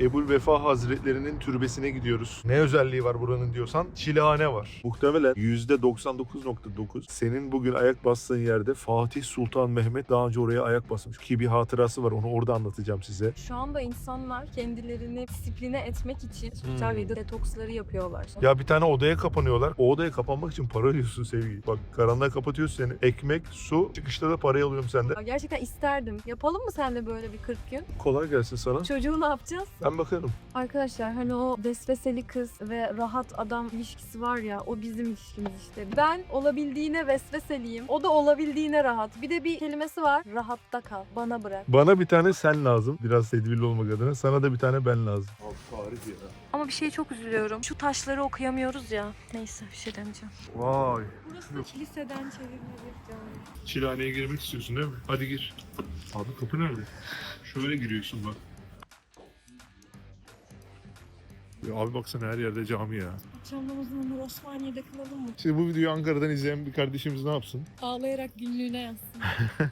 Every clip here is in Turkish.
Ebul Vefa Hazretlerinin türbesine gidiyoruz. Ne özelliği var buranın diyorsan çilehane var. Muhtemelen %99.9 senin bugün ayak bastığın yerde Fatih Sultan Mehmet daha önce oraya ayak basmış ki bir hatırası var onu orada anlatacağım size. Şu anda insanlar kendilerini disipline etmek için sosyal Hmm. medya detoksları yapıyorlar. Ya bir tane odaya kapanıyorlar. O odaya kapanmak için para ödüyorsun sevgili. Bak karanlığa kapatıyorsun seni. Ekmek, su, çıkışta da parayı alıyorum senden. Ya Gerçekten isterdim. Yapalım mı sen de böyle bir 40 gün? Kolay gelsin sana. Çocuğu ne yapacağız? Ben bakarım. Arkadaşlar hani o vesveseli kız ve rahat adam ilişkisi var ya o bizim ilişkimiz işte. Ben olabildiğine vesveseliyim. O da olabildiğine rahat. Bir de bir kelimesi var. Rahatta kal. Bana bırak. Bana bir tane sen lazım. Biraz tedbirli olmak adına. Sana da bir tane ben lazım. Abi tarif ya. Ama bir şeye çok üzülüyorum. Şu taşları okuyamıyoruz ya. Neyse bir şey demeyeceğim. Vay. Burası kiliseden çevirmeli cami. Çilehaneye girmek istiyorsun değil mi? Hadi gir. Abi kapı nerede? Şöyle giriyorsun bak. Ya abi baksana her yerde cami ya. Akşam namazını Nur Osmaniye'de kılalım mı? Şimdi bu videoyu Ankara'dan izleyen bir kardeşimiz ne yapsın? Ağlayarak günlüğüne yazsın.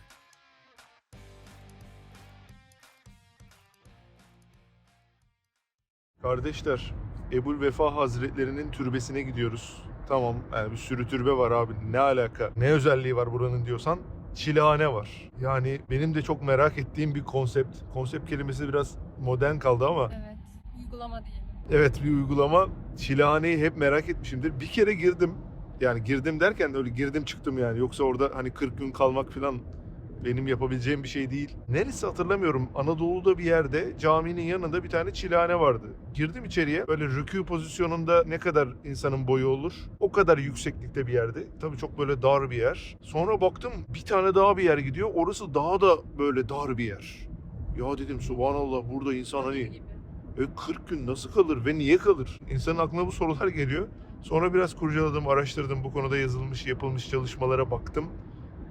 Kardeşler, Ebul Vefa Hazretlerinin türbesine gidiyoruz. Tamam, yani bir sürü türbe var abi. Ne alaka? Ne özelliği var buranın diyorsan çilehane var. Yani benim de çok merak ettiğim bir konsept. Konsept kelimesi biraz modern kaldı ama evet. Uygulama diyelim. Evet bir uygulama. Çilehaneyi hep merak etmişimdir. Bir kere girdim. Yani girdim derken de öyle girdim çıktım yani. Yoksa orada hani 40 gün kalmak falan benim yapabileceğim bir şey değil. Neresi hatırlamıyorum. Anadolu'da bir yerde caminin yanında bir tane çilehane vardı. Girdim içeriye. Böyle rükû pozisyonunda ne kadar insanın boyu olur? O kadar yükseklikte bir yerde. Tabii çok böyle dar bir yer. Sonra baktım bir tane daha bir yer gidiyor. Orası daha da böyle dar bir yer. Ya dedim subhanallah burada insan hani e 40 gün nasıl kalır ve niye kalır? İnsanın aklına bu sorular geliyor. Sonra biraz kurcaladım, araştırdım. Bu konuda yazılmış, yapılmış çalışmalara baktım.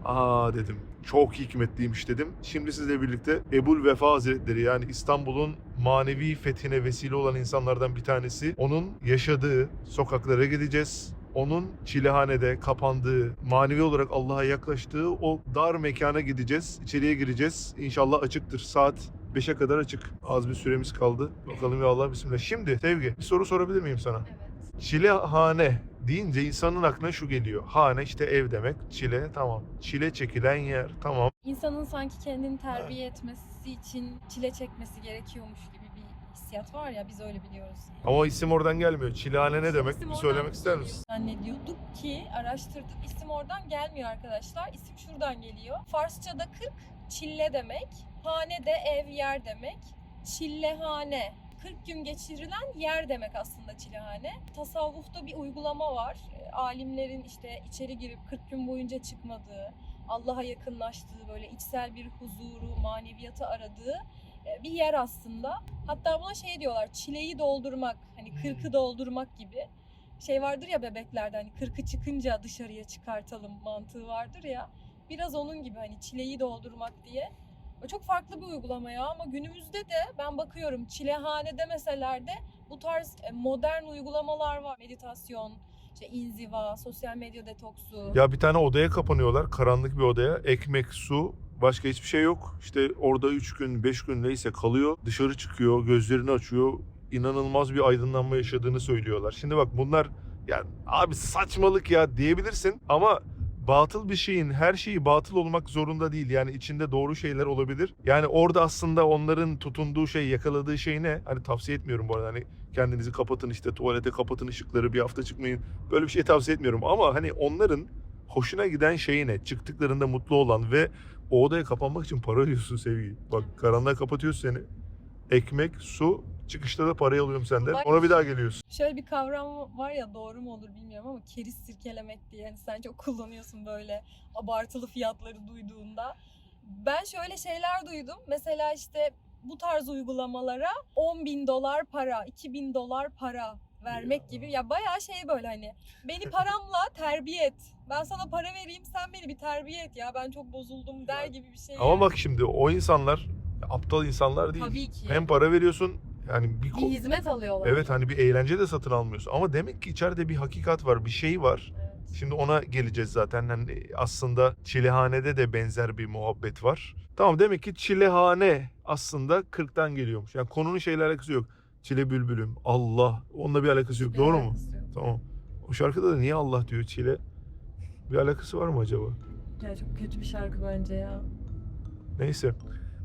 Aa dedim. Çok hikmetliymiş dedim. Şimdi sizle birlikte Ebul Vefa Hazretleri yani İstanbul'un manevi fethine vesile olan insanlardan bir tanesi. Onun yaşadığı sokaklara gideceğiz. Onun çilehanede kapandığı, manevi olarak Allah'a yaklaştığı o dar mekana gideceğiz. İçeriye gireceğiz. İnşallah açıktır. Saat 5'e kadar açık. Az bir süremiz kaldı. Bakalım ya Allah bismillah. Şimdi Sevgi bir soru sorabilir miyim sana? Evet. Çilehane deyince insanın aklına şu geliyor. Hane işte ev demek. Çile tamam. Çile çekilen yer tamam. İnsanın sanki kendini terbiye etmesi için çile çekmesi gerekiyormuş gibi bir hissiyat var ya biz öyle biliyoruz. Ama isim oradan gelmiyor. Çilehane ne demek? İsim Bir oradan söylemek ister geliyor. misin? Zannediyorduk ki araştırdık isim oradan gelmiyor arkadaşlar. İsim şuradan geliyor. Farsçada 40 çille demek. Hane de ev yer demek. Çillehane 40 gün geçirilen yer demek aslında çilehane. Tasavvufta bir uygulama var. E, Alimlerin işte içeri girip 40 gün boyunca çıkmadığı, Allah'a yakınlaştığı, böyle içsel bir huzuru, maneviyatı aradığı e, bir yer aslında. Hatta buna şey diyorlar, çileyi doldurmak, hani kırkı doldurmak gibi. Şey vardır ya bebeklerde hani kırkı çıkınca dışarıya çıkartalım mantığı vardır ya. Biraz onun gibi hani çileyi doldurmak diye. Çok farklı bir uygulama ya ama günümüzde de ben bakıyorum çilehane demeseler de bu tarz e, modern uygulamalar var. Meditasyon, işte inziva, sosyal medya detoksu. Ya bir tane odaya kapanıyorlar. Karanlık bir odaya. Ekmek, su, başka hiçbir şey yok. İşte orada 3 gün, 5 gün neyse kalıyor. Dışarı çıkıyor, gözlerini açıyor. İnanılmaz bir aydınlanma yaşadığını söylüyorlar. Şimdi bak bunlar yani abi saçmalık ya diyebilirsin ama batıl bir şeyin her şeyi batıl olmak zorunda değil. Yani içinde doğru şeyler olabilir. Yani orada aslında onların tutunduğu şey, yakaladığı şey ne? Hani tavsiye etmiyorum bu arada. Hani kendinizi kapatın işte tuvalete kapatın ışıkları bir hafta çıkmayın. Böyle bir şey tavsiye etmiyorum ama hani onların hoşuna giden şey ne? Çıktıklarında mutlu olan ve o odaya kapanmak için para ödüyorsun sevgili. Bak karanlığa kapatıyorsun seni. Ekmek, su, çıkışta da parayı alıyorum senden. Bak- Ona bir daha geliyorsun. Şöyle bir kavram var ya doğru mu olur bilmiyorum ama keriz sirkelemek diye. Hani sen çok kullanıyorsun böyle abartılı fiyatları duyduğunda. Ben şöyle şeyler duydum. Mesela işte bu tarz uygulamalara 10 bin dolar para, 2 bin dolar para vermek Ya. gibi. Ya bayağı şey böyle hani beni paramla terbiye et. Ben sana para vereyim sen beni bir terbiye et ya ben çok bozuldum der Ya. gibi bir şey. Ama yani. bak şimdi o insanlar aptal insanlar değil. Tabii ki. Hem para veriyorsun yani bir bir hizmet alıyorlar. Evet hani bir eğlence de satın almıyorsun. Ama demek ki içeride bir hakikat var, bir şey var. Evet. Şimdi ona geleceğiz zaten. Hani aslında Çilehane'de de benzer bir muhabbet var. Tamam demek ki Çilehane aslında 40'tan geliyormuş. Yani konunun şeyle alakası yok. Çile bülbülüm, Allah onunla bir alakası yok. Doğru mu? Alakası yok. Tamam. O şarkıda da niye Allah diyor Çile? Bir alakası var mı acaba? Ya çok kötü bir şarkı bence ya. Neyse.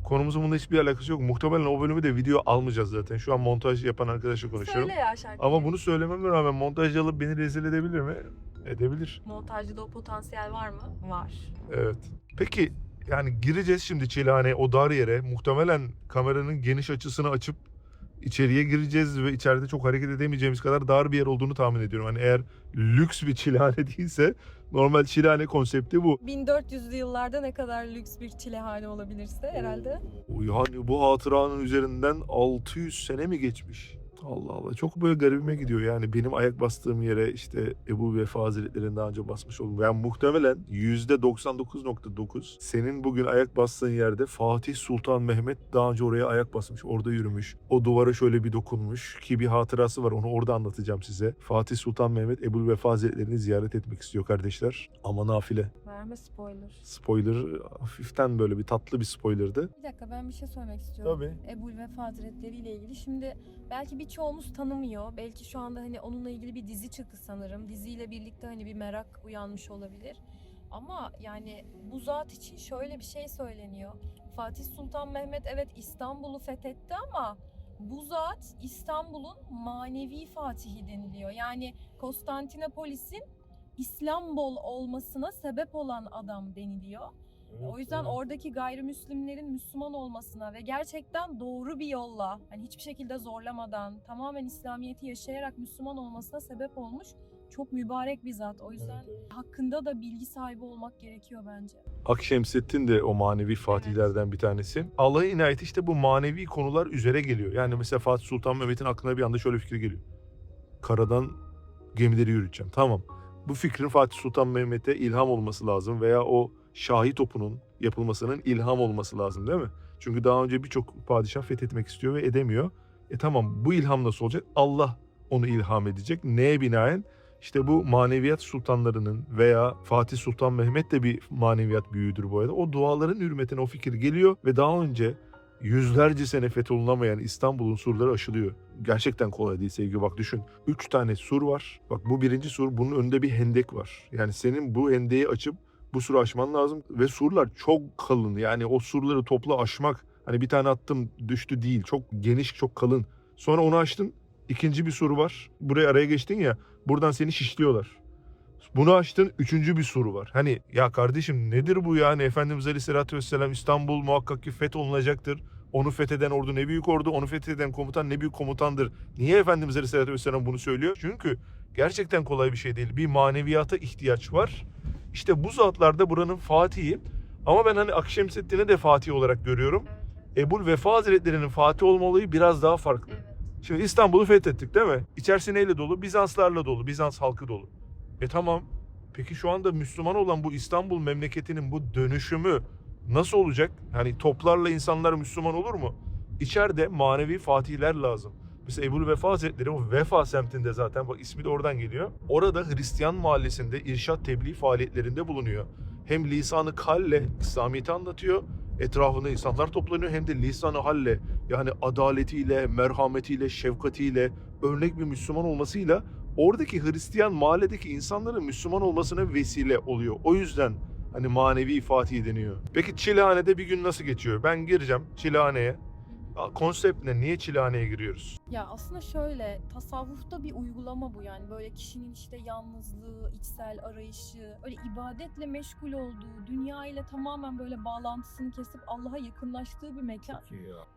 Konumuzun bunda hiçbir alakası yok. Muhtemelen o bölümü de video almayacağız zaten. Şu an montaj yapan arkadaşla konuşuyorum. Söyle ya şarkıyı. Ama bunu söylememe rağmen montajcı alıp beni rezil edebilir mi? Edebilir. Montajda o potansiyel var mı? Var. Evet. Peki yani gireceğiz şimdi Çilehane'ye o dar yere. Muhtemelen kameranın geniş açısını açıp içeriye gireceğiz ve içeride çok hareket edemeyeceğimiz kadar dar bir yer olduğunu tahmin ediyorum. Hani eğer lüks bir çilehane değilse normal çilehane konsepti bu. 1400'lü yıllarda ne kadar lüks bir çilehane olabilirse herhalde. Yani bu hatıranın üzerinden 600 sene mi geçmiş? Allah Allah çok böyle garibime gidiyor yani benim ayak bastığım yere işte Ebu Vefa Hazretleri'nin daha önce basmış oldum. Yani muhtemelen %99.9 senin bugün ayak bastığın yerde Fatih Sultan Mehmet daha önce oraya ayak basmış, orada yürümüş. O duvara şöyle bir dokunmuş ki bir hatırası var onu orada anlatacağım size. Fatih Sultan Mehmet Ebu Vefa Hazretleri'ni ziyaret etmek istiyor kardeşler. Ama nafile. Verme spoiler. Spoiler hafiften böyle bir tatlı bir spoilerdı. Bir dakika ben bir şey söylemek istiyorum. Tabii. Ebu Vefa Hazretleri ile ilgili. Şimdi belki birçoğumuz tanımıyor. Belki şu anda hani onunla ilgili bir dizi çıktı sanırım. Diziyle birlikte hani bir merak uyanmış olabilir. Ama yani bu zat için şöyle bir şey söyleniyor. Fatih Sultan Mehmet evet İstanbul'u fethetti ama bu zat İstanbul'un manevi fatihi deniliyor. Yani Konstantinopolis'in İslambol olmasına sebep olan adam deniliyor. O yüzden oradaki gayrimüslimlerin Müslüman olmasına ve gerçekten doğru bir yolla, hani hiçbir şekilde zorlamadan, tamamen İslamiyet'i yaşayarak Müslüman olmasına sebep olmuş çok mübarek bir zat. O yüzden hakkında da bilgi sahibi olmak gerekiyor bence. Akşemseddin de o manevi fatihlerden bir tanesi. Allah'ın inayeti işte bu manevi konular üzere geliyor. Yani mesela Fatih Sultan Mehmet'in aklına bir anda şöyle fikir geliyor. Karadan gemileri yürüteceğim. Tamam. Bu fikrin Fatih Sultan Mehmet'e ilham olması lazım veya o şahi topunun yapılmasının ilham olması lazım değil mi? Çünkü daha önce birçok padişah fethetmek istiyor ve edemiyor. E tamam bu ilham nasıl olacak? Allah onu ilham edecek. Neye binaen? İşte bu maneviyat sultanlarının veya Fatih Sultan Mehmet de bir maneviyat büyüğüdür bu arada. O duaların hürmetine o fikir geliyor ve daha önce yüzlerce sene fetholunamayan İstanbul'un surları aşılıyor. Gerçekten kolay değil sevgi bak düşün. Üç tane sur var. Bak bu birinci sur bunun önünde bir hendek var. Yani senin bu hendeyi açıp bu suru aşman lazım ve surlar çok kalın. Yani o surları topla aşmak hani bir tane attım düştü değil. Çok geniş çok kalın. Sonra onu açtın. ikinci bir soru var. Buraya araya geçtin ya. Buradan seni şişliyorlar. Bunu açtın. Üçüncü bir soru var. Hani ya kardeşim nedir bu yani? Efendimiz Aleyhisselatü Vesselam İstanbul muhakkak ki fetholunacaktır. Onu fetheden ordu ne büyük ordu, onu fetheden komutan ne büyük komutandır. Niye Efendimiz Aleyhisselatü Vesselam bunu söylüyor? Çünkü gerçekten kolay bir şey değil. Bir maneviyata ihtiyaç var. İşte bu zatlarda buranın Fatih'i. Ama ben hani Akşemseddin'i de Fatih olarak görüyorum. Ebul Vefa Hazretleri'nin Fatih olma olayı biraz daha farklı. Şimdi İstanbul'u fethettik değil mi? İçerisi neyle dolu? Bizanslarla dolu. Bizans halkı dolu. E tamam. Peki şu anda Müslüman olan bu İstanbul memleketinin bu dönüşümü nasıl olacak? Hani toplarla insanlar Müslüman olur mu? İçeride manevi fatihler lazım. Mesela Ebu Vefa Hazretleri o Vefa semtinde zaten bak ismi de oradan geliyor. Orada Hristiyan mahallesinde irşat tebliğ faaliyetlerinde bulunuyor. Hem lisanı kalle İslamiyet'i anlatıyor. Etrafında insanlar toplanıyor hem de lisanı halle yani adaletiyle, merhametiyle, şefkatiyle örnek bir Müslüman olmasıyla oradaki Hristiyan mahalledeki insanların Müslüman olmasına vesile oluyor. O yüzden hani manevi Fatih deniyor. Peki Çilehane'de bir gün nasıl geçiyor? Ben gireceğim Çilehane'ye. Konsept ne? Niye Çilehane'ye giriyoruz? Ya aslında şöyle tasavvufta bir uygulama bu yani böyle kişinin işte yalnızlığı, içsel arayışı, öyle ibadetle meşgul olduğu, dünya ile tamamen böyle bağlantısını kesip Allah'a yakınlaştığı bir mekan.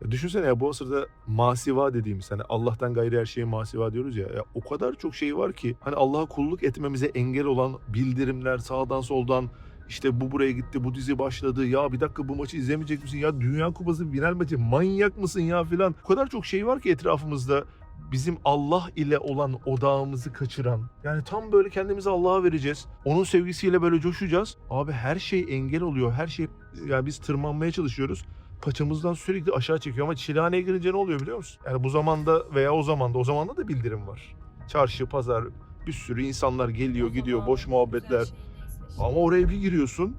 Ya düşünsene ya bu asırda masiva dediğimiz hani Allah'tan gayri her şeye masiva diyoruz ya, ya o kadar çok şey var ki hani Allah'a kulluk etmemize engel olan bildirimler sağdan soldan işte bu buraya gitti, bu dizi başladı. Ya bir dakika bu maçı izlemeyecek misin? Ya Dünya Kupası final maçı manyak mısın ya filan. O kadar çok şey var ki etrafımızda bizim Allah ile olan odağımızı kaçıran. Yani tam böyle kendimizi Allah'a vereceğiz. Onun sevgisiyle böyle coşacağız. Abi her şey engel oluyor. Her şey yani biz tırmanmaya çalışıyoruz paçamızdan sürekli aşağı çekiyor ama çilehaneye girince ne oluyor biliyor musun? Yani bu zamanda veya o zamanda, o zamanda da bildirim var. Çarşı, pazar, Bir sürü insanlar geliyor gidiyor boş muhabbetler. şey. Ama oraya bir giriyorsun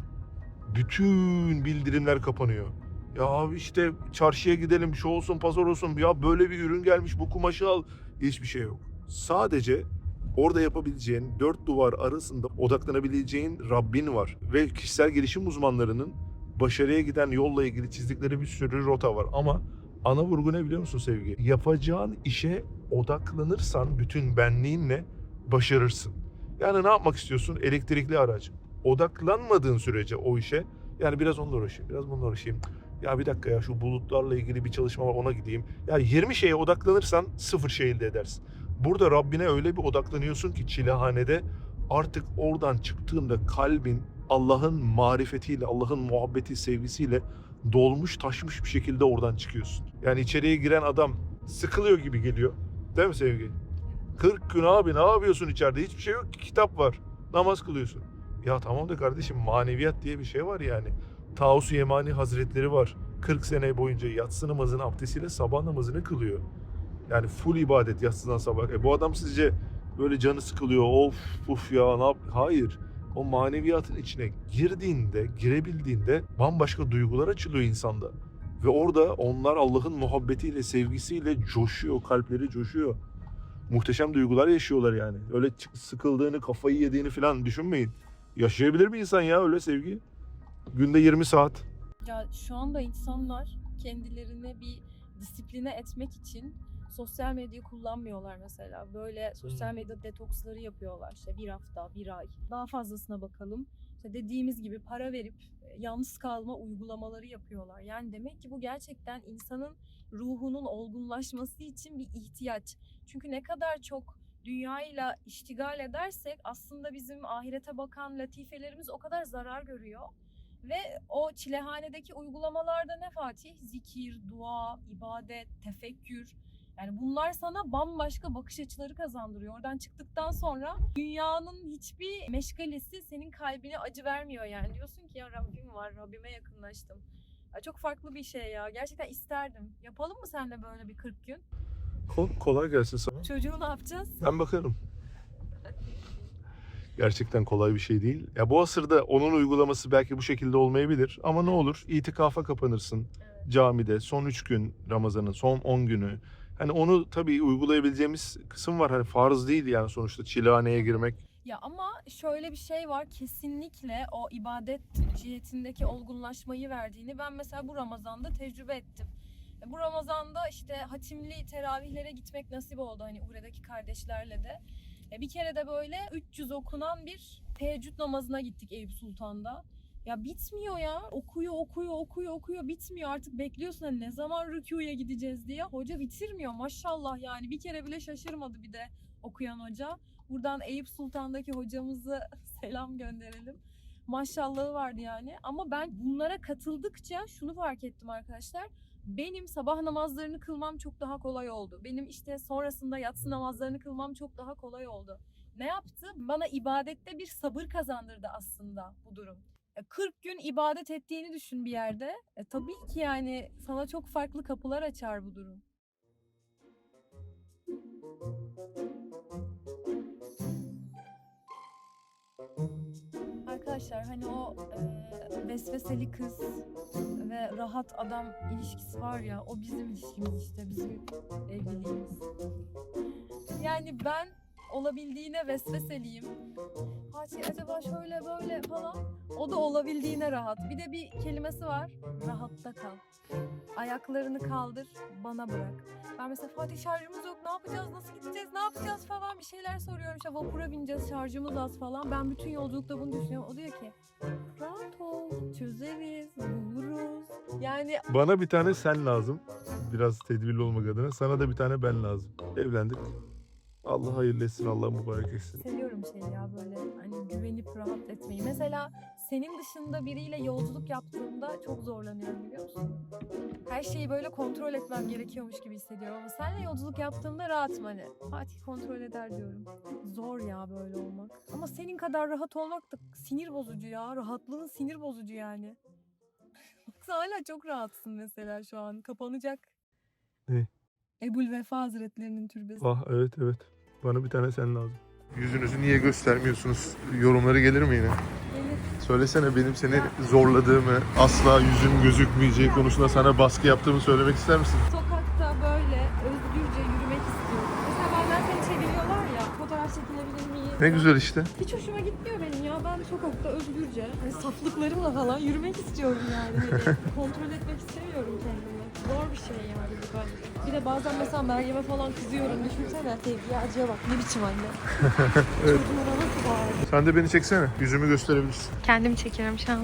bütün bildirimler kapanıyor. Ya abi işte çarşıya gidelim şu olsun pazar olsun ya böyle bir ürün gelmiş bu kumaşı al. Hiçbir şey yok. Sadece orada yapabileceğin dört duvar arasında odaklanabileceğin Rabbin var. Ve kişisel gelişim uzmanlarının başarıya giden yolla ilgili çizdikleri bir sürü rota var. Ama ana vurgu ne biliyor musun sevgi? Yapacağın işe odaklanırsan bütün benliğinle başarırsın. Yani ne yapmak istiyorsun? Elektrikli araç. Odaklanmadığın sürece o işe yani biraz onunla uğraşayım, biraz bununla uğraşayım. Ya bir dakika ya şu bulutlarla ilgili bir çalışma var ona gideyim. Yani 20 şeye odaklanırsan sıfır şey elde edersin. Burada Rabbine öyle bir odaklanıyorsun ki çilehanede artık oradan çıktığında kalbin Allah'ın marifetiyle, Allah'ın muhabbeti, sevgisiyle dolmuş taşmış bir şekilde oradan çıkıyorsun. Yani içeriye giren adam sıkılıyor gibi geliyor. Değil mi sevgi? 40 gün abi ne yapıyorsun içeride? Hiçbir şey yok ki kitap var. Namaz kılıyorsun. Ya tamam da kardeşim maneviyat diye bir şey var yani. Taus Yemani Hazretleri var. 40 sene boyunca yatsı namazını abdestiyle sabah namazını kılıyor. Yani full ibadet yatsıdan sabah. E bu adam sizce böyle canı sıkılıyor. Of uf ya ne yap? Hayır. O maneviyatın içine girdiğinde, girebildiğinde bambaşka duygular açılıyor insanda. Ve orada onlar Allah'ın muhabbetiyle, sevgisiyle coşuyor, kalpleri coşuyor. Muhteşem duygular yaşıyorlar yani. Öyle sıkıldığını, kafayı yediğini falan düşünmeyin. Yaşayabilir mi insan ya öyle sevgi? Günde 20 saat. Ya şu anda insanlar kendilerini bir disipline etmek için sosyal medyayı kullanmıyorlar mesela. Böyle sosyal Hmm. medya detoksları yapıyorlar. İşte bir hafta, bir ay. Daha fazlasına bakalım. İşte dediğimiz gibi para verip e, yalnız kalma uygulamaları yapıyorlar. Yani demek ki bu gerçekten insanın ruhunun olgunlaşması için bir ihtiyaç. Çünkü ne kadar çok dünyayla iştigal edersek aslında bizim ahirete bakan latifelerimiz o kadar zarar görüyor. Ve o çilehanedeki uygulamalarda ne Fatih? Zikir, dua, ibadet, tefekkür. Yani bunlar sana bambaşka bakış açıları kazandırıyor. Oradan çıktıktan sonra dünyanın hiçbir meşgalesi senin kalbine acı vermiyor yani. Diyorsun ki ya Rabbim var, Rabbime yakınlaştım. Ya çok farklı bir şey ya. Gerçekten isterdim. Yapalım mı seninle böyle bir 40 gün? Kol- kolay gelsin sana. Çocuğu ne yapacağız? Ben bakarım. Gerçekten kolay bir şey değil. Ya bu asırda onun uygulaması belki bu şekilde olmayabilir. Ama ne olur itikafa kapanırsın camide son 3 gün Ramazan'ın son 10 günü. Hani onu tabii uygulayabileceğimiz kısım var. Hani farz değil yani sonuçta çilehaneye girmek. Ya ama şöyle bir şey var kesinlikle o ibadet cihetindeki olgunlaşmayı verdiğini ben mesela bu Ramazan'da tecrübe ettim. Bu Ramazan'da işte hatimli teravihlere gitmek nasip oldu hani Uğre'deki kardeşlerle de. E, Bir kere de böyle 300 okunan bir teheccüd namazına gittik Eyüp Sultan'da. Ya bitmiyor ya. Okuyor, okuyor, okuyor, okuyor. Bitmiyor. Artık bekliyorsun hani ne zaman rükûya gideceğiz diye. Hoca bitirmiyor maşallah yani. Bir kere bile şaşırmadı bir de okuyan hoca. Buradan Eyüp Sultan'daki hocamızı selam gönderelim. Maşallahı vardı yani. Ama ben bunlara katıldıkça şunu fark ettim arkadaşlar. Benim sabah namazlarını kılmam çok daha kolay oldu. Benim işte sonrasında yatsı namazlarını kılmam çok daha kolay oldu. Ne yaptı? Bana ibadette bir sabır kazandırdı aslında bu durum. E, 40 gün ibadet ettiğini düşün bir yerde. E, tabii ki yani sana çok farklı kapılar açar bu durum. Arkadaşlar hani o e, vesveseli kız ve rahat adam ilişkisi var ya o bizim ilişkimiz işte bizim evliliğimiz. Yani ben olabildiğine vesveseliyim. Fatih acaba şöyle böyle falan. O da olabildiğine rahat. Bir de bir kelimesi var. Rahatta kal. Ayaklarını kaldır, bana bırak. Ben mesela Fatih şarjımız yok, ne yapacağız, nasıl gideceğiz, ne yapacağız falan bir şeyler soruyorum. İşte vapura bineceğiz, şarjımız az falan. Ben bütün yolculukta bunu düşünüyorum. O diyor ki, rahat ol, çözeriz, buluruz. Yani Bana bir tane sen lazım. Biraz tedbirli olmak adına. Sana da bir tane ben lazım. Evlendik. Allah hayırlı etsin, Allah mübarek etsin. seviyorum şey ya böyle hani güvenip rahat etmeyi. Mesela senin dışında biriyle yolculuk yaptığımda çok zorlanıyorum biliyor musun? Her şeyi böyle kontrol etmem gerekiyormuş gibi hissediyorum ama seninle yolculuk yaptığımda rahatım hani. Fatih kontrol eder diyorum. Zor ya böyle olmak. Ama senin kadar rahat olmak da sinir bozucu ya. Rahatlığın sinir bozucu yani. Sen hala çok rahatsın mesela şu an. Kapanacak. Ne? Ebul Vefa Hazretlerinin türbesi. Ah evet evet. Bana bir tane sen lazım. Yüzünüzü niye göstermiyorsunuz? Yorumları gelir mi yine? Söylesene benim seni zorladığımı, asla yüzüm gözükmeyeceği konusunda sana baskı yaptığımı söylemek ister misin? Sokakta böyle özgürce yürümek istiyorum. Mesela bazen seni çeviriyorlar ya, fotoğraf çekilebilir miyim? Ne güzel işte. Hiç hoşuma gitmiyor sokakta özgürce, hani saflıklarımla falan yürümek istiyorum yani. Hani kontrol etmek istemiyorum kendimi. Zor bir şey yani bu bence. Bir de bazen mesela Meryem'e falan kızıyorum. Düşünsene sevgiye acıya bak. Ne biçim anne. Çocuğuna nasıl bağırdı? Sen de beni çeksene. Yüzümü gösterebilirsin. Kendimi çekiyorum şu an.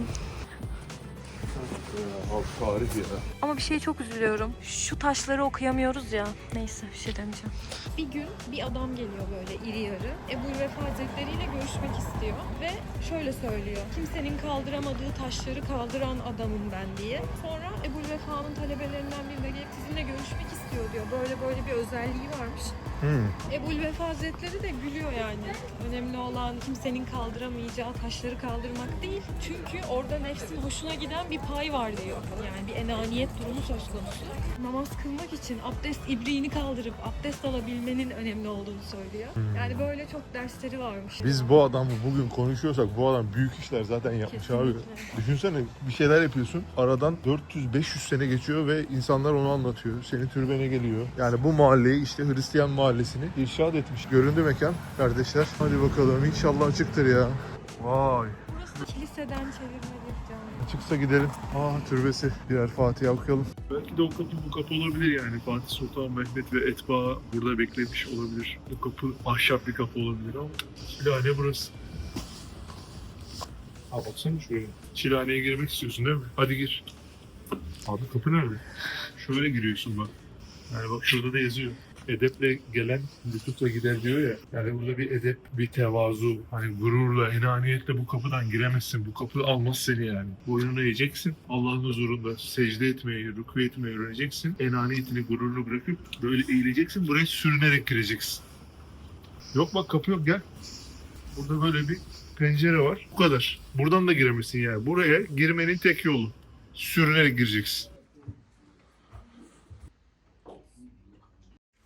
Tarih ya. Ama bir şeye çok üzülüyorum. Şu taşları okuyamıyoruz ya. Neyse bir şey demeyeceğim. Bir gün bir adam geliyor böyle iri yarı. Ebu Vefa Hazretleri ile görüşmek istiyor. Ve şöyle söylüyor. Kimsenin kaldıramadığı taşları kaldıran adamım ben diye. Sonra Ebu Vefa'nın talebelerinden biri de gelip sizinle görüşmek istiyor diyor. Böyle böyle bir özelliği varmış. Hmm. Ebu Vefa Hazretleri de gülüyor yani. Önemli olan kimsenin kaldıramayacağı taşları kaldırmak değil. Çünkü orada nefsin hoşuna giden bir pay var diyor. Yani bir enaniyet durumu söz konusu. Namaz kılmak için abdest ibriğini kaldırıp abdest alabilmenin önemli olduğunu söylüyor. Yani böyle çok dersleri varmış. Biz bu adamı bugün konuşuyorsak bu adam büyük işler zaten yapmış abi. Kesinlikle. Düşünsene bir şeyler yapıyorsun. Aradan 400-500 sene geçiyor ve insanlar onu anlatıyor. Senin türbene geliyor. Yani bu mahalleyi işte Hristiyan mahallesini irşad etmiş. Göründü mekan kardeşler. Hadi bakalım inşallah açıktır ya. Vay. Burası kiliseden çevirmeli cami. Çıksa gidelim. Aa türbesi. Birer Fatiha okuyalım. Belki de o kapı bu kapı olabilir yani. Fatih Sultan Mehmet ve Etba burada beklemiş olabilir. Bu kapı ahşap bir kapı olabilir ama Çilhane burası. Ha baksana şuraya. Çilhaneye girmek istiyorsun değil mi? Hadi gir. Abi kapı nerede? Şöyle giriyorsun bak. Yani bak şurada da yazıyor. Edeple gelen lütufla gider diyor ya. Yani burada bir edep, bir tevazu, hani gururla, enaniyetle bu kapıdan giremezsin. Bu kapı almaz seni yani. Boynunu eğeceksin. Allah'ın huzurunda secde etmeyi, rükû etmeyi öğreneceksin. Enaniyetini, gururunu bırakıp böyle eğileceksin. Buraya sürünerek gireceksin. Yok bak kapı yok gel. Burada böyle bir pencere var. Bu kadar. Buradan da giremezsin yani. Buraya girmenin tek yolu. Sürünerek gireceksin.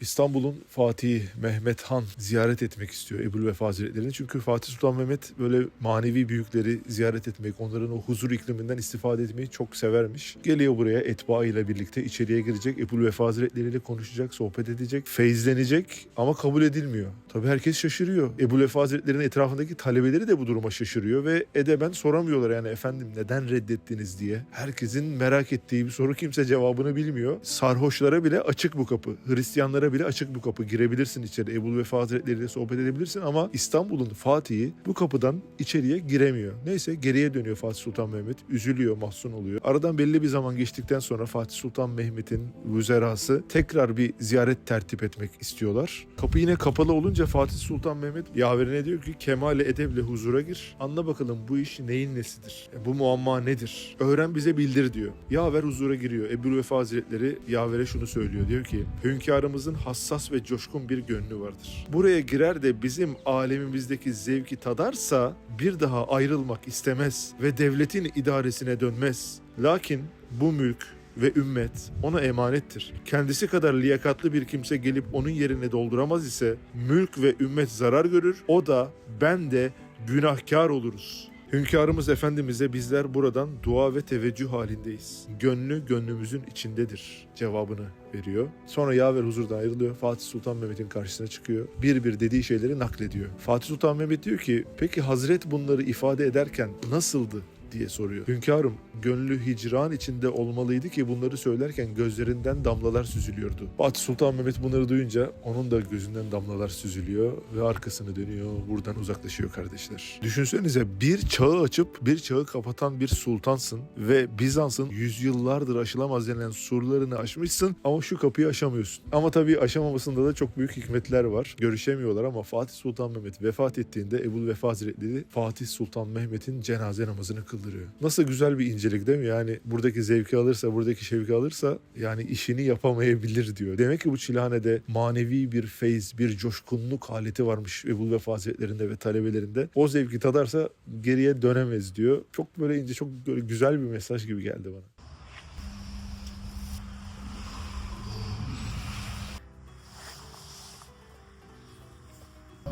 İstanbul'un Fatih Mehmet Han ziyaret etmek istiyor Ebu Vefa Hazretleri'ni. Çünkü Fatih Sultan Mehmet böyle manevi büyükleri ziyaret etmek, onların o huzur ikliminden istifade etmeyi çok severmiş. Geliyor buraya etba ile birlikte içeriye girecek. Ebu Vefa Hazretleri ile konuşacak, sohbet edecek, feyizlenecek ama kabul edilmiyor. Tabii herkes şaşırıyor. Ebu Vefa Hazretleri'nin etrafındaki talebeleri de bu duruma şaşırıyor ve edeben soramıyorlar yani efendim neden reddettiniz diye. Herkesin merak ettiği bir soru kimse cevabını bilmiyor. Sarhoşlara bile açık bu kapı. Hristiyanlara bile açık bu kapı. Girebilirsin içeri. Ebu Vefa Hazretleri sohbet edebilirsin ama İstanbul'un Fatih'i bu kapıdan içeriye giremiyor. Neyse geriye dönüyor Fatih Sultan Mehmet. Üzülüyor, mahzun oluyor. Aradan belli bir zaman geçtikten sonra Fatih Sultan Mehmet'in vüzerası tekrar bir ziyaret tertip etmek istiyorlar. Kapı yine kapalı olunca Fatih Sultan Mehmet yaverine diyor ki kemale edeble huzura gir. Anla bakalım bu iş neyin nesidir? Bu muamma nedir? Öğren bize bildir diyor. Yaver huzura giriyor. Ebu Vefa Hazretleri yavere şunu söylüyor. Diyor ki hünkârımızın hassas ve coşkun bir gönlü vardır. Buraya girer de bizim alemimizdeki zevki tadarsa bir daha ayrılmak istemez ve devletin idaresine dönmez. Lakin bu mülk ve ümmet ona emanettir. Kendisi kadar liyakatlı bir kimse gelip onun yerine dolduramaz ise mülk ve ümmet zarar görür. O da ben de günahkar oluruz. Hünkârımız Efendimiz'e bizler buradan dua ve teveccüh halindeyiz. Gönlü gönlümüzün içindedir cevabını veriyor. Sonra yaver huzurdan ayrılıyor. Fatih Sultan Mehmet'in karşısına çıkıyor. Bir bir dediği şeyleri naklediyor. Fatih Sultan Mehmet diyor ki peki Hazret bunları ifade ederken nasıldı? Diye soruyor. Hünkârım gönlü hicran içinde olmalıydı ki bunları söylerken gözlerinden damlalar süzülüyordu. Fatih Sultan Mehmet bunları duyunca onun da gözünden damlalar süzülüyor ve arkasını dönüyor. Buradan uzaklaşıyor kardeşler. Düşünsenize bir çağı açıp bir çağı kapatan bir sultansın ve Bizans'ın yüzyıllardır aşılamaz denilen surlarını aşmışsın ama şu kapıyı aşamıyorsun. Ama tabii aşamamasında da çok büyük hikmetler var. Görüşemiyorlar ama Fatih Sultan Mehmet vefat ettiğinde Ebu Vefa Hazretleri Fatih Sultan Mehmet'in cenaze namazını kıldırıyor. Nasıl güzel bir incelik değil mi? Yani buradaki zevki alırsa, buradaki şevki alırsa yani işini yapamayabilir diyor. Demek ki bu çilhanede manevi bir feyz, bir coşkunluk haleti varmış Ebu Vefa Hazretlerinde ve talebelerinde. O zevki tadarsa geriye dönemez diyor. Çok böyle ince, çok böyle güzel bir mesaj gibi geldi bana.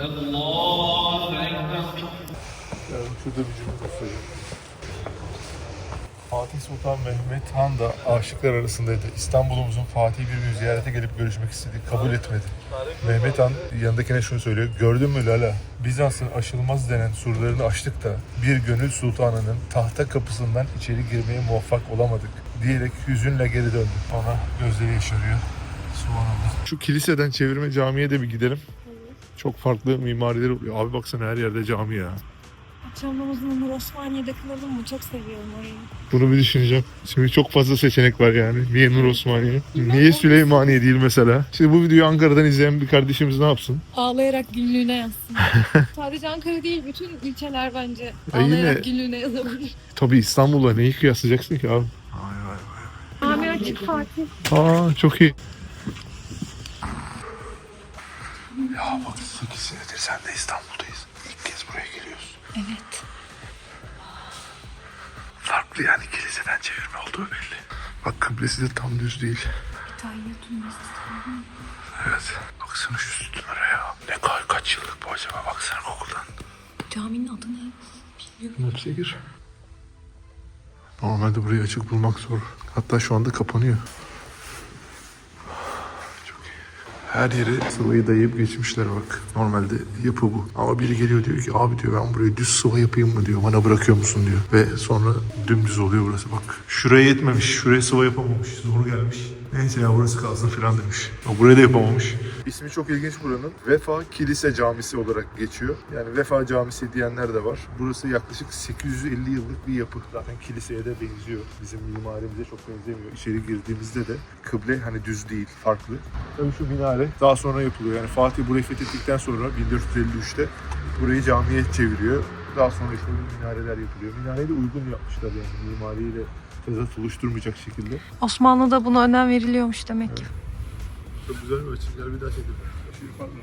Allah Ekber. Yani şurada bir cümle söyleyeyim. Fatih Sultan Mehmet Han da aşıklar arasındaydı. İstanbul'umuzun Fatih bir ziyarete gelip görüşmek istedi. Kabul etmedi. Mehmet Han yanındakine şunu söylüyor. Gördün mü Lala? Bizans'ın aşılmaz denen surlarını aştık da bir gönül sultanının tahta kapısından içeri girmeye muvaffak olamadık diyerek hüzünle geri döndü. Sonra gözleri yaşarıyor. Subhanallah. Şu kiliseden çevirme camiye de bir gidelim. Çok farklı mimarileri oluyor. Abi baksana her yerde cami ya. Akşam namazını Nur Osmaniye'de kılalım mı? Çok seviyorum orayı. Bunu bir düşüneceğim. Şimdi çok fazla seçenek var yani. Niye Nur Osmaniye? Niye Süleymaniye değil mesela? Şimdi bu videoyu Ankara'dan izleyen bir kardeşimiz ne yapsın? Ağlayarak günlüğüne yazsın. Sadece Ankara değil, bütün ülkeler bence Ya ağlayarak yine- günlüğüne yazabilir. Tabii İstanbul'la neyi kıyaslayacaksın ki abi? Vay vay Ami Açık Fatih. Aa çok iyi. Ya bak 8 senedir sen de İstanbul'dayız. Evet. Farklı yani kiliseden çevirme olduğu belli. Bak kıblesi de tam düz değil. Tayyatun Evet. Baksana şu sütunlara ya. Ne kadar kaç yıllık bu acaba? Baksana kokudan. Caminin adı ne? Bilmiyorum. Hepsi gir. Normalde burayı açık bulmak zor. Hatta şu anda kapanıyor. Çok iyi. Her yere sıvayı dayayıp geçmişler bak. Normalde yapı bu. Ama biri geliyor diyor ki abi diyor ben burayı düz sıva yapayım mı diyor. Bana bırakıyor musun diyor. Ve sonra dümdüz oluyor burası bak. Şuraya yetmemiş. Şuraya sıva yapamamış. Zor gelmiş. Neyse ya burası kalsın filan demiş. O buraya da yapamamış. İsmi çok ilginç buranın. Vefa Kilise Camisi olarak geçiyor. Yani Vefa Camisi diyenler de var. Burası yaklaşık 850 yıllık bir yapı. Zaten kiliseye de benziyor. Bizim mimarimize çok benzemiyor. İçeri girdiğimizde de kıble hani düz değil, farklı. Tabii şu minare daha sonra yapılıyor. Yani Fatih burayı fethettikten sonra 1453'te burayı camiye çeviriyor. Daha sonra işte minareler yapılıyor. Minareyi de uygun yapmışlar yani mimariyle tezat oluşturmayacak şekilde. Osmanlı'da buna önem veriliyormuş demek ki. Çok güzel bir açı. Gel bir daha çekelim. Farklı.